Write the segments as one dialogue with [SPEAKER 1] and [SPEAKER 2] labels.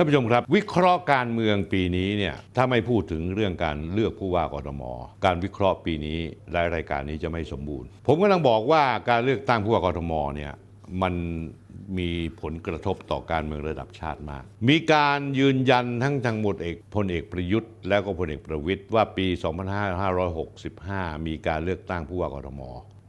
[SPEAKER 1] ท่านผู้ชมครับ วิเคราะห์การเมืองปีนี้เนี่ยถ้าไม่พูดถึงเรื่องการเลือกผู้ว่ากทม การวิเคราะห์ปีนี้รายรายการนี้จะไม่สมบูรณ์ ผมกำลังบอกว่าการเลือกตั้งผู้ว่ากทมเนี่ยมันมีผลกระทบต่อการเมืองระดับชาติมาก มีการยืนยันทั้งทางหมดเอกพลเอกประยุทธ์ แล้วก็พลเอกประวิตยว่าปี 2565 มีการเลือกตั้งผู้ว่ากทม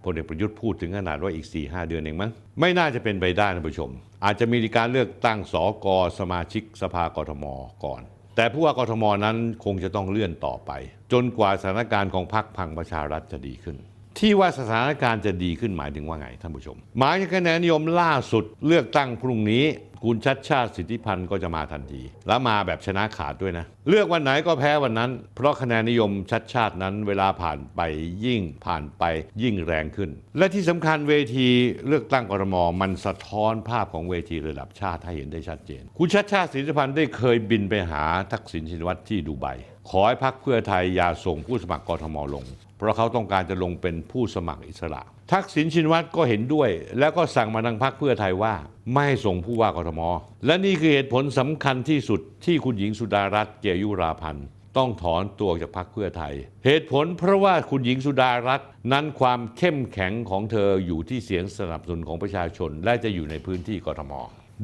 [SPEAKER 1] พลเอกประยุทธ์พูดถึงขนาดว่าอีก 4-5 เดือนเองมั้งไม่น่าจะเป็นไปได้ท่านผู้ชม อาจจะมีการเลือกตั้งสกสมาชิกสภากทมก่อน แต่ผู้ว่ากทมนั้นคงจะต้องเลื่อนต่อไป จนกว่าสถานการณ์ของพรรคพังประชารัฐจะดีขึ้น ที่ว่าสถานการณ์จะดีขึ้นหมายถึงว่าไงท่านผู้ชม หมายถึงคะแนนนิยมล่าสุดเลือกตั้งพรุ่งนี้ คุณชัดชาติสิทธิพันธ์ก็จะมาทันที แล้วมาแบบชนะขาดด้วยนะ เลือกวันไหนก็แพ้วันนั้น เพราะคะแนนนิยมชัดชาตินั้น เวลาผ่านไปยิ่งผ่านไปยิ่งแรงขึ้น และที่สำคัญเวทีเลือกตั้งกรมมันสะท้อนภาพของเวทีระดับชาติให้เห็นได้ชัดเจน คุณชัดชาติสิทธิพันธ์ได้เคยบินไปหาทักษิณชินวัตรที่ดูไบขอให้พักเพื่อไทยอย่าส่งผู้สมัครกรทมลง เพราะเขาต้องการจะลงเป็นผู้สมัครอิสระ ทักษิณชินวัตรก็เห็นด้วย แล้วก็สั่งมาทางพรรคเพื่อไทยว่า ไม่ส่งผู้ว่ากทม และนี่คือเหตุผลสำคัญที่สุดที่คุณหญิงสุดารัตน์เกียรติยุราพันธ์ต้องถอนตัวจากพรรคเพื่อไทย เหตุผลเพราะว่าคุณหญิงสุดารัตน์นั้นความเข้มแข็งของเธออยู่ที่เสียงสนับสนุนของประชาชน และจะอยู่ในพื้นที่กทม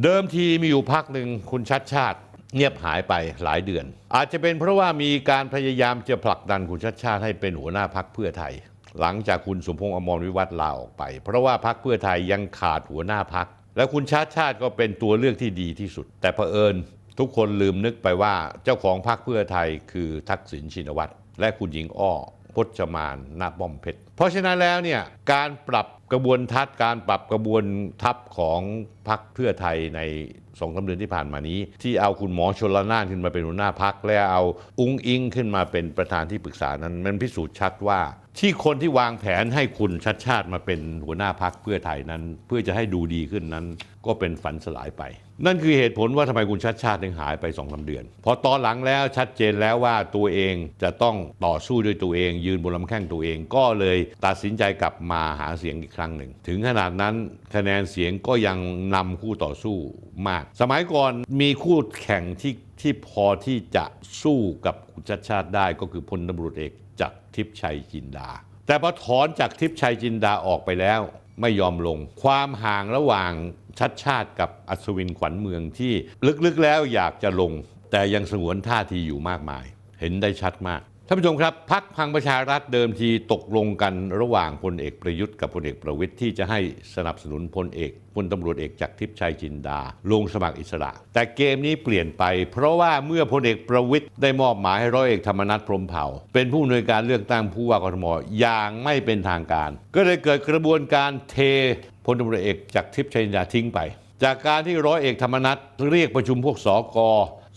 [SPEAKER 1] เดิมทีมีอยู่พักหนึ่งคุณชัดชาติ เงียบหายไปหลายเดือน อาจจะเป็นเพราะว่ามีการพยายามจะผลักดันคุณชัดชาติให้เป็นหัวหน้าพักเพื่อไทย หลังจากคุณสมพงษ์อมรวิวัฒน์ลาออกไป เพราะว่าพักเพื่อไทยยังขาดหัวหน้าพัก และคุณชาติชาติก็เป็นตัวเลือกที่ดีที่สุด แต่เผอิญทุกคนลืมนึกไปว่าเจ้าของพักเพื่อไทยคือทักษิณชินวัตรและคุณหญิงอ้อ พจมานนาป้อมเพชร เพราะฉะนั้นแล้วเนี่ยการปรับกระบวนทัศน์การปรับกระบวนทัพของพรรคเพื่อไทยในสองสาเดือนที่ผ่านมานี้ ที่เอาคุณหมอชนละนานขึ้นมาเป็นหัวหน้าพักและเอาอุ้งอิงขึ้นมาเป็นประธานที่ปรึกษานั้น มันพิสูจน์ชัดว่า ที่คนที่วางแผนให้คุณชัดชาติมาเป็นหัวหน้าพักเพื่อไทยนั้น เพื่อจะให้ดูดีขึ้นนั้น ก็เป็นฝันสลายไป นั่นคือเหตุผลว่าทำไมคุณชัดชาติถึงหายไปสองสาเดือน พอตอนหลังแล้วชัดเจนแล้วว่าตัวเองจะต้องต่อสู้ด้วยตัวเอง ยืนบนลำแข้งตัวเองก็เลยตัดสินใจกลับมาหาเสียงอีกครั้งหนึ่ง ถึงขนาดนั้นคะแนนเสียงก็ยังนำคู่ต่อสู้มาก สมัยก่อนมีคู่แข่งที่ที่พอที่จะสู้กับคุณชัดชาติได้ก็คือพลตำรวจเอกจากรทิพย์ชัยจินดา แต่พอถอนจากทิพย์ชัยจินดาออกไปแล้ว ไม่ยอมลง ความห่างระหว่างชัดชาติกับอัศวินขวัญเมืองที่ลึกๆแล้วอยากจะลง แต่ยังสงวนท่าทีอยู่มากมาย เห็นได้ชัดมาก ท่านผู้ชมครับพักพังประชารัฐเดิมทีตกลงกันระหว่างพลเอกประยุทธ์กับพลเอกประวิทย์ที่จะให้สนับสนุนพลเอกพลตำรวจเอกจากรทิพย์ชัยจินดา ลงสมัครอิสระ แต่เกมนี้เปลี่ยนไป เพราะว่าเมื่อพลเอกประวิทย์ได้มอบหมายให้ร้อยเอกธรรมนัฐพรมเผ่า เป็นผู้อำนวยการเลือกตั้งผู้ว่ากทมอย่างไม่เป็นทางการ ก็เลยเกิดกระบวนการเทพลตำรวจเอกจากรทิพย์ชัยจินดาทิ้งไป จากการที่ร้อยเอกธรรมนัฐเรียกประชุมพวกสก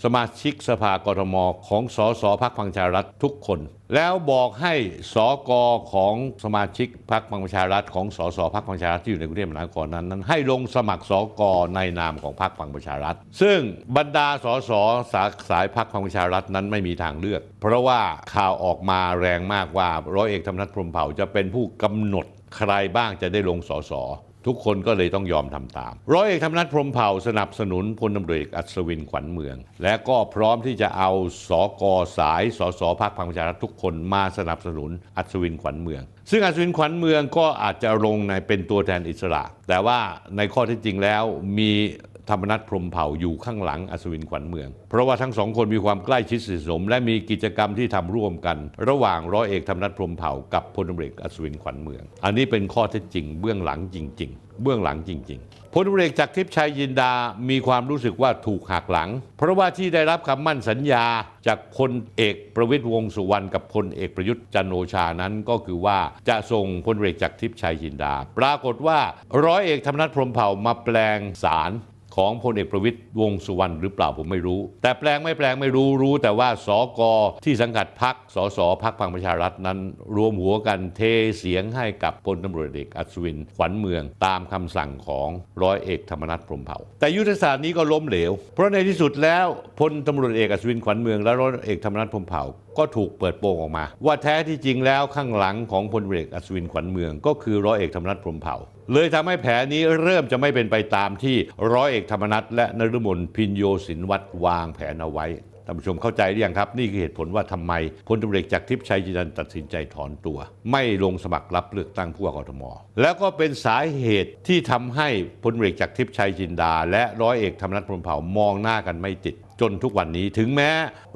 [SPEAKER 1] สมาชิกสภากรทมของสสพักพังประชารัฐทุกคน แล้วบอกให้สกของสมาชิกพักพังประชารัฐของสสพักพังประชารัฐที่อยู่ในกรุงเทพมหานครนั้นนั้น ให้ลงสมัครสกในนามของพักพังประชารัฐ ซึ่งบรรดาสสสาสายพักพังประชารัฐนั้นไม่มีทางเลือก เพราะว่าข่าวออกมาแรงมากว่าร้อยเอกธรรมนัฐพรมเผ่าจะเป็นผู้กำหนดใครบ้างจะได้ลงสส ทุกคนก็เลยต้องยอมทำตาม ร้อยเอกธรรมนัฐพรมเผ่าสนับสนุนพลตำรวจเอกอัศวินขวัญเมือง และก็พร้อมที่จะเอาสกสายสสพักพลังประชารัฐทุกคนมาสนับสนุนอัศวินขวัญเมือง ซึ่งอัศวินขวัญเมืองก็อาจจะลงในเป็นตัวแทนอิสระ แต่ว่าในข้อที่จริงแล้วมี ธรรมนัฐพรมเผ่าอยู่ข้างหลังอัศวินขวัญเมือง เพราะว่าทั้งสองคนมีความใกล้ชิดสนิทสนม และมีกิจกรรมที่ทำร่วมกัน ระหว่างร้อยเอกธรรมนัฐพรมเผ่ากับพลตำรวจเอกอัศวินขวัญเมือง อันนี้เป็นข้อเท็จจริง เบื้องหลังจริง ๆ เบื้องหลังจริง ๆพลตำรวจเอกจากรทิพย์ชัยยินดา มีความรู้สึกว่าถูกหักหลัง เพราะว่าที่ได้รับคำมั่นสัญญาจากพลเอกประวิตยวงสุวรรณกับพลเอกประยุทธ์จันโอชานั้นก็คือว่าจะส่งพลเอกจากรทิพย์ชัยยินดา ปรากฏว่าร้อยเอกธรรมนัฐพรมเผ่ามาแปลงสาร ของพลเอกประวิตยวงสุวรรณหรือเปล่าผมไม่รู้ แต่แปลงไม่แปลงไม่รู้รู้ แต่ว่าสกที่สังกัดพักสสพักพังประชารัฐนั้น รวมหัวกันเทเสียงให้กับพลตำรวจเอกอัศวินขวัญเมือง ตามคำสั่งของร้อยเอกธรรมนัฐพรมเผ่า แต่ยุทธศาสตร์นี้ก็ล้มเหลว เพราะในที่สุดแล้วพลตำรวจเอกอัศวินขวัญเมืองและร้อยเอกธรรมนัฐพรมเผ่า ก็ถูกเปิดโปงออกมา ว่าแท้ที่จริงแล้วข้างหลังของพลเอกอัศวินขวัญเมือง ก็คือร้อยเอกธรรมนัฐพรมเผ่า เลยทำให้แผนนี้เริ่มจะไม่เป็นไปตามที่ร้อยเอกธรรมนัฐและนฤมลพินโยสินวัตรวางแผนเอาไว้ท่านผู้ชมเข้าใจหรือยังครับ นี่คือเหตุผลว่าทำไมพลตำรวจเอกจากทิพย์ชัยจินดันตัดสินใจถอนตัว ไม่ลงสมัครรับเลือกตั้งผู้ว่ากทม แล้วก็เป็นสาเหตุที่ทำให้พลตำรวจเอกจากทิพย์ชัยจินดา และร้อยเอกธรรมนัฐพรมเผ่ามองหน้ากันไม่ติด จนทุกวันนี้ถึงแม้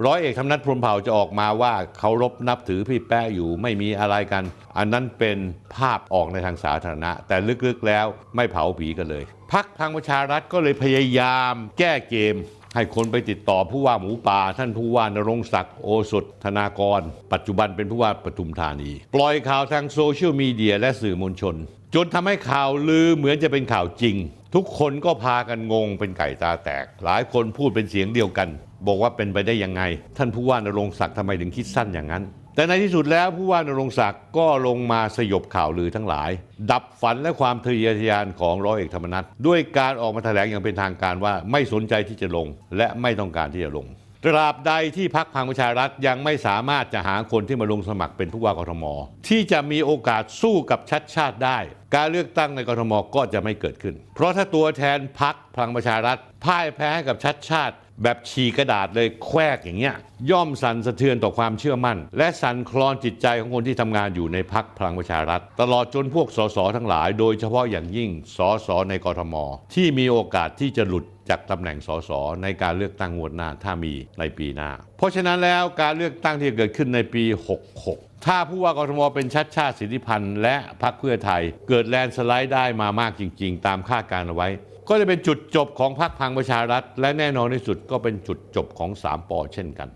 [SPEAKER 1] ร้อยเอกธรรมนัฐพรมเผ่าจะออกมาว่าเคารพนับถือพี่แป้อยู่ไม่มีอะไรกัน อันนั้นเป็นภาพออกในทางสาธารณะ แต่ลึกๆแล้วไม่เผาผีกันเลย พักพลังประชารัฐก็เลยพยายามแก้เกมให้คนไปติดต่อผู้ว่าหมูป่า ท่านผู้ว่านรงศักดิ์โอสถธนากร ปัจจุบันเป็นผู้ว่าปทุมธานี ปล่อยข่าวทางโซเชียลมีเดียและสื่อมวลชน จนทำให้ข่าวลือเหมือนจะเป็นข่าวจริง ทุกคนก็พากันงงเป็นไก่ตาแตก หลายคนพูดเป็นเสียงเดียวกัน บอกว่าเป็นไปได้ยังไง ท่านผู้ว่านรงศักดิ์ทำไมถึงคิดสั้นอย่างนั้น แต่ในที่สุดแล้วผู้ว่านรงศักดิ์ก็ลงมาสยบข่าวลือทั้งหลาย ดับฝันและความทะเยอทะยานของร้อยเอกธรรมนัฐด้วยการออกมาแถลงอย่างเป็นทางการว่าไม่สนใจที่จะลง และไม่ต้องการที่จะลงตราบใดที่พักพังประชารัฐยังไม่สามารถจะหาคนที่มาลงสมัครเป็นผู้ว่ากทม ที่จะมีโอกาสสู้กับชัดชาติได้ การเลือกตั้งในกรทมก็จะไม่เกิดขึ้น เพราะถ้าตัวแทนพักพลังประชารัฐพ่ายแพ้กับชัดชาติ แบบฉีกกระดาษเลยแควกอย่างเงี้ยย่อมสั่นสะเทือนต่อความเชื่อมั่น และสั่นคลอนจิตใจของคนที่ทำงานอยู่ในพักพลังประชารัฐ ตลอดจนพวกสสทั้งหลาย โดยเฉพาะอย่างยิ่งสสในกรทม ที่มีโอกาสที่จะหลุด จากตำแหน่งสสในการเลือกตั้งงวดหน้าถ้ามีในปีหน้า เพราะฉะนั้นแล้วการเลือกตั้งที่เกิดขึ้นในปี 66 ถ้าผู้ว่ากรทมเป็นชัดชาติสิทธิพันธ์และพรรคเพื่อไทย เกิดแลนสไลด์ได้มามากจริง ๆ ตามคาดการเอาไว้ ก็จะเป็นจุดจบของพรรคพังประชารัฐ และแน่นอนที่สุดก็เป็นจุดจบของ3ปอเช่นกัน